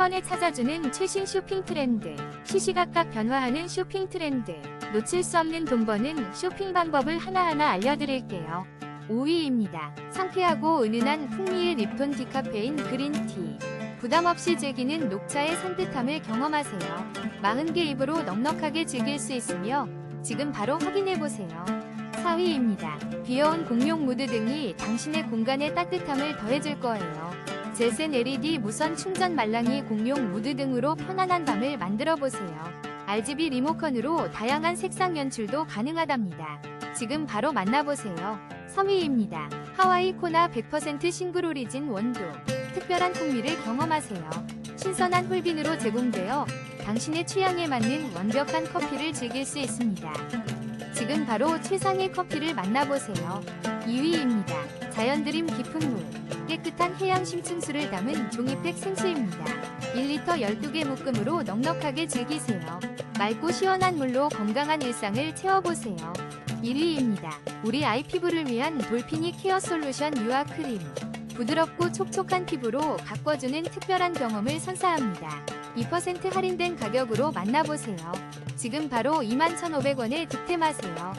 번에 찾아주는 최신 쇼핑 트렌드. 시시각각 변화하는 쇼핑 트렌드. 놓칠 수 없는 돈 버는 쇼핑 방법을 하나하나 알려드릴게요. 5위입니다. 상쾌하고 은은한 풍미의 립톤 디카페인 그린티. 부담 없이 즐기는 녹차의 산뜻함을 경험하세요. 40개 입으로 넉넉하게 즐길 수 있으며 지금 바로 확인해보세요. 4위입니다. 귀여운 공룡 무드 등이 당신의 공간에 따뜻함을 더해줄 거예요. 제센 LED 무선 충전 말랑이 공룡 무드 등으로 편안한 밤을 만들어 보세요. RGB 리모컨으로 다양한 색상 연출도 가능하답니다. 지금 바로 만나보세요. 3위입니다. 하와이 코나 100% 싱글 오리진 원두. 특별한 풍미를 경험하세요. 신선한 홀빈으로 제공되어 당신의 취향에 맞는 완벽한 커피를 즐길 수 있습니다. 지금 바로 최상의 커피를 만나보세요. 2위입니다. 자연드림 깊은 물. 깨끗한 해양 심층수를 담은 종이팩 생수입니다. 1리터 12개 묶음으로 넉넉하게 즐기세요. 맑고 시원한 물로 건강한 일상을 채워보세요. 1위입니다. 우리 아이 피부를 위한 돌피니 케어 솔루션 유아 크림. 부드럽고 촉촉한 피부로 가꿔주는 특별한 경험을 선사합니다. 2% 할인된 가격으로 만나보세요. 지금 바로 21,500원에 득템하세요.